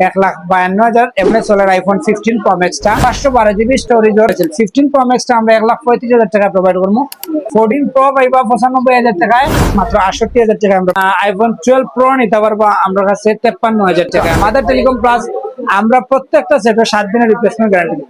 এক লাখ বায়ান্ন হাজার M S solar iPhone fifteen pro ম্যাক্সটা পাঁচশো বারো জিবি স্টোরেজ রয়েছে ফিফটিন প্রো ম্যাক্সটা আমরা এক লাখ পঁয়ত্রিশ হাজার টাকা প্রোভাইড করব। ফোরটিন প্রো পাইবা পঁচানব্বই হাজার টাকায়, মাত্র আটষট্টি হাজার টাকা আমরা আইফোন টুয়েলভ প্রো নিতে পারব আমরা কাছে তেপ্পান্ন হাজার টাকা মাদার টেলিকম প্লাস আমরা প্রত্যেকটা সেটে সাত দিনের রিপ্লেসমেন্ট গ্যারান্টি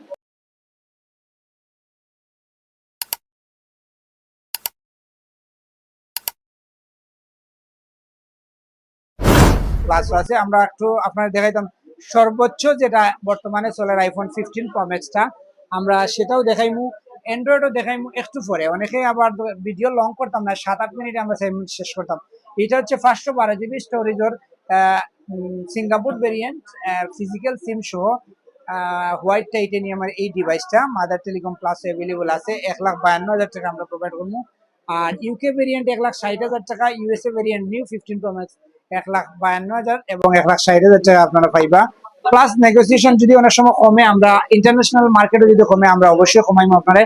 আমরা একটু আপনার দেখাইতাম। সর্বোচ্চ যেটা বর্তমানে চলার আইফোন ফিফটিন প্রো ম্যাক্সটা আমরা সেটাও দেখাইমু অ্যান্ড্রয়েডও দেখাইমু একটু পরে। অনেকেই আবার ভিডিও লং করতাম না সাত আট মিনিটে আমরা শেষ করতাম। এটা হচ্ছে পাঁচশো বারো জিবি স্টোরেজর সিঙ্গাপুর ভেরিয়েন্ট ফিজিক্যাল সিম সহ হোয়াইট টাইটেনিয়ামের এই ডিভাইসটা মাদার টেলিকম প্লাস অ্যাভেলেবল আছে, এক লাখ বায়ান্ন হাজার টাকা আমরা প্রোভাইড করব আর ইউকে ভেরিয়েন্ট এক লাখ ষাট হাজার টাকা USA variant new fifteen pro max এক লাখ বায়ান্ন হাজার এবং এক লাখ ষাট হাজার টাকা আপনারা পাইবা। প্লাস নেগোসিয়েশন যদি অনেক সময় কমে, আমরা ইন্টারন্যাশনাল মার্কেটে যদি কমে, আমরা অবশ্যই কমাইবো আপনারা।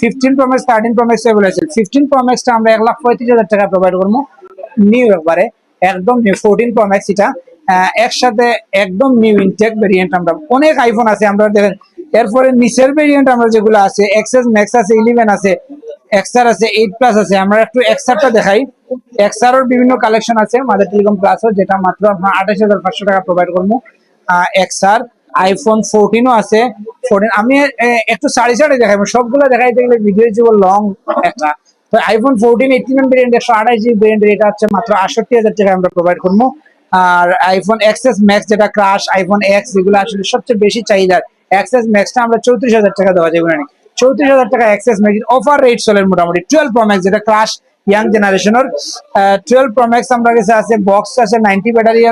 Fifteen pro max thirteen pro max আছে ফিফটিন প্রো ম্যাক্সটা আমরা এক লাখ পঁয়ত্রিশ হাজার টাকা প্রোভাইড করব নিউ একবারে, একদম নিউ ফোরটিন প্রো ম্যাক্স এটা একসাথে একদম নিউ ইনটেক ভেরিয়েন্ট আমরা অনেক আইফোন আছে, আমরা দেখেন, এরপরে নিচের ভেরিয়েন্ট আমরা যেগুলো আছে এক্সেস ম্যাক্স আছে ইলেভেন আছে এক্সআর আছে এইট প্লাস আছে। আমরা একটু এক্সআরটা দেখাই। এক্সআর এর বিভিন্ন কালেকশন আছে মাদার টেলিকম প্লাসও যেটা মাত্র আপনার আঠাশ হাজার পাঁচশো টাকা প্রোভাইড করব। এক্সআর আইফোন ফোরটিনও আছে। ফোরটিন আমি একটু সাড়ে সাড়ে দেখাবো। সবগুলো দেখাইতে গেলে ভিডিও জীবন লং একটা। তো আইফোন ফোরটিন এইটিন ভেরিয়েন্ট একশো আঠাশ জিবি ভেরিয়েন্ট এটা হচ্ছে মাত্র আটষট্টি হাজার টাকা আমরা প্রোভাইড করব। আর আইফোন এক্সএস ম্যাক্স যেটা ক্রাশ আইফোন এক্স যেগুলো আসলে সবচেয়ে বেশি চাহিদার। এক্সএস ম্যাক্সটা আমরা চৌত্রিশ হাজার টাকা দেওয়া যাবে না চৌত্রিশ হাজার টাকা এক্সএস ম্যাক্স অফার রেট চলে মোটামুটি টুয়েলভ প্রো যেটা ক্রাশ ইয়াং জেনারেশনের টুয়েলভ প্রো ম্যাক্স কাছে আছে বক্স আছে নাইনটি ব্যাটারি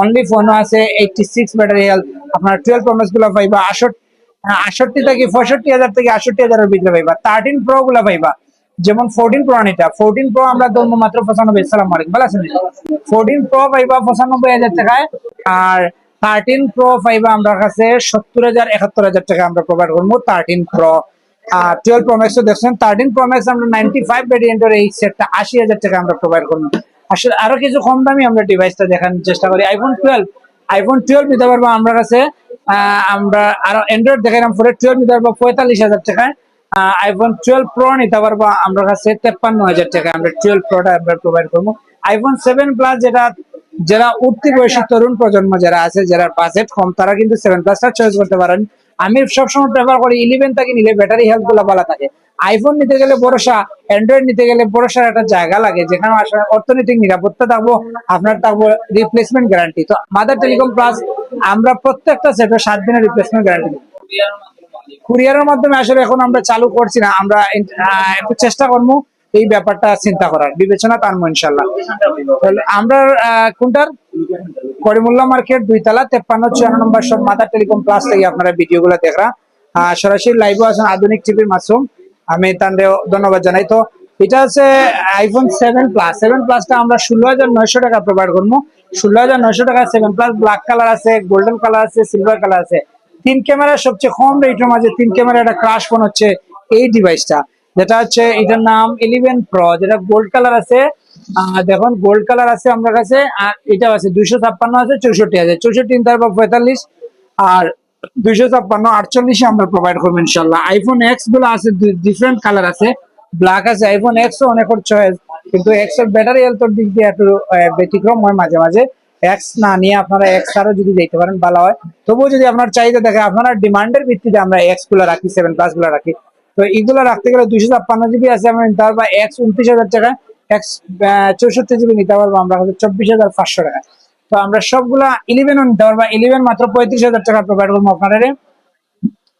অনলি ফোনও আছে এইটটি সিক্স ব্যাটারি আপনার টুয়েলভ প্রো গুলো পাইবা আষট্টি থেকে পঁয়ষট্টি হাজার থেকে আষট্টি হাজারের ভিতরে পাইবা থার্টিন প্রো গুলো পাইবা। যেমন ফোরটিন প্রো নিটা ফোরটিন প্রো আমরা ধরবো মাত্র পঁচানব্বই সালাম আলাইকুম, ভালো আছেন? ফোরটিন প্রো পাইবা পঁচানব্বই হাজার টাকায়, আর থার্টিন প্রো পাইবা আমরা কাছে সত্তর হাজার, একাত্তর হাজার টাকা আমরা প্রোভাইড করব থার্টিন প্রো টুয়েলভ দেখছেন থার্টিন আমরা নাইনটি ফাইভ এই সেটটা আশি হাজার টাকা আমরা প্রোভাইড করব আসলে আরও কিছু কম দামি আমরা ডিভাইসটা দেখানোর চেষ্টা করি। আইফোন টুয়েলভ আইফোন টুয়েলভ নিতে পারব আমরা কাছে আমরা আরও অ্যান্ড্রয়েড দেখালাম টুয়েলভ নিতে পারব পঁয়তাল্লিশ হাজার টাকায়। আইফোন টুয়েলভ প্রো নিতে পারব আমরা কাছে তেপ্পান্ন হাজার টাকা আমরা টুয়েলভ প্রোটা আমরা প্রোভাইড করব। আইফোন সেভেন প্লাস যেটা, যারা উঠতি বয়সী তরুণ প্রজন্ম যারা আছে, যারা বাজেট কম, তারা কিন্তু সেভেন প্লাসটা চয়েস করতে পারেন। আমি সবসময় প্রেফার করি ইলেভেন থেকে নিলে ব্যাটারি হেলথগুলো ভালো থাকে। আইফোন নিতে গেলে ভরসা অ্যান্ড্রয়েড নিতে গেলে ভরসার একটা জায়গা লাগে যেখানে আসলে অর্থনৈতিক নিরাপত্তা থাকব আপনার থাকব রিপ্লেসমেন্ট গ্যারান্টি তো মাদার টেলিকম প্লাস আমরা প্রত্যেকটা সেটে সাত দিনের রিপ্লেসমেন্ট গ্যারান্টি কুরিয়ারের মাধ্যমে আসলে এখন আমরা চালু করছি না আমরা একটু চেষ্টা করব। এই ব্যাপারটা চিন্তা করার। বিবেচনা টানবো ইনশাল্লাহ আমরা কোনটার? করিমুল্লা মার্কেট, দুইতলা, তেপ্পান্ন, চুয়ান্ন নম্বর সব মাদার টেলিকম প্লাস থেকে আপনারা ভিডিও গুলো দেখরা সরাসরি লাইভও আছেন আধুনিক টিভির মাসুম আমি তাদের ধন্যবাদ জানাই। তো এটা হচ্ছে আইফোন সেভেন প্লাস সেভেন প্লাসটা আমরা ষোলো হাজার নয়শো টাকা প্রোভাইড করব। ষোলো হাজার নয়শো টাকা সেভেন প্লাস ব্ল্যাক কালার আছে গোল্ডেন কালার আছে সিলভার কালার আছে। তিন ক্যামেরা সবচেয়ে কম রেটের মাঝে তিন ক্যামেরা একটা ক্রাশ ফোন হচ্ছে এই ডিভাইসটা যেটা হচ্ছে এটার নাম ইলেভেন প্রো যেটা গোল্ড কালার আছে। দেখুন গোল্ড কালার আছে আমার কাছে, আর এটা আছে, দুইশো ছাপ্পান্ন আছে, চৌষট্টি আছে। চৌষট্টি তারপর পঁয়তাল্লিশ, আর দুইশো ছাপ্পান্ন, আটচল্লিশে আমরা প্রোভাইড করব ইনশাল্লাহ। আইফোন এক্সগুলো আছে ডিফারেন্ট কালার আছে। ব্ল্যাক আছে আইফোন এক্স অনেকের চয়েস কিন্তু এক্সের ব্যাটারি হেলথের দিক দিয়ে একটু ব্যতিক্রম হয় মাঝে মাঝে। এক্স না নিয়ে আপনারা এক্স আরও যদি যেতে পারেন, ভালো হয়। তবুও যদি আপনার চাহিদা দেখে, আপনার ডিমান্ডের ভিত্তিতে আমরা এক্সগুলো রাখি সেভেন প্লাসগুলো রাখি। তো এগুলো রাখতে গেলে দুইশো ছাপ্পান্ন জিবি আছে আমরা নিতে পারব এক্স উনত্রিশ হাজার টাকা। এক্স চৌষট্টি জিবি নিতে পারব আমরা চব্বিশ হাজার পাঁচশো টাকা। তো আমরা সবগুলা ইলেভেনও নিতে পারব ইলেভেন মাত্র পঁয়ত্রিশ হাজার টাকা প্রোভাইড করব আপনাদের।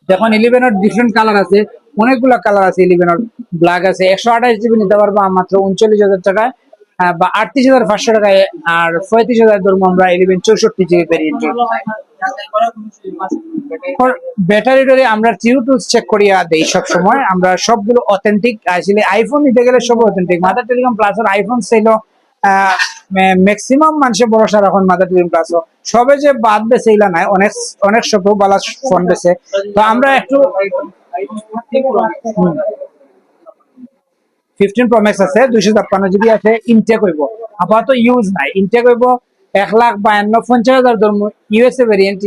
দেখুন ইলেভেনের ডিফারেন্ট কালার আছে, অনেকগুলো কালার আছে ইলেভেনের ব্ল্যাক আছে, একশো আঠাশ জিবি নিতে পারব মাত্র উনচল্লিশ হাজার টাকায় বা আটত্রিশ হাজার পাঁচশো টাকায়, আর পঁয়ত্রিশ হাজার ধরবো আমরা ইলেভেন চৌষট্টি জিবি ভেরিয়েন্ট ব্যাটারি টারি আমরা টিউটুলস চেক করিয়া দেই সব সময়। আমরা সবগুলো অথেন্টিক আসলে আইফোন নিতে গেলে সব authentic Mother Telecom Plus iPhone ছিল ম্যাক্সিমাম মানুষের ভরসা রাখুন মাদার টেলিকম সবে যে বাদ বেছে এগুলা নাই, অনেক অনেক সব বালা ফোন বেছে। তো আমরা একটু ফিফটিন প্রো ম্যাক্স আছে, দুইশো ছাপ্পান্ন জিবি আছে ইনটেক হইব। আপাতত ইউজ নাই। ইনটেক হইব এক লাখ বায়ান্ন পঞ্চাশ হাজার ধর্ম ইউএসএ ভেরিয়েন্ট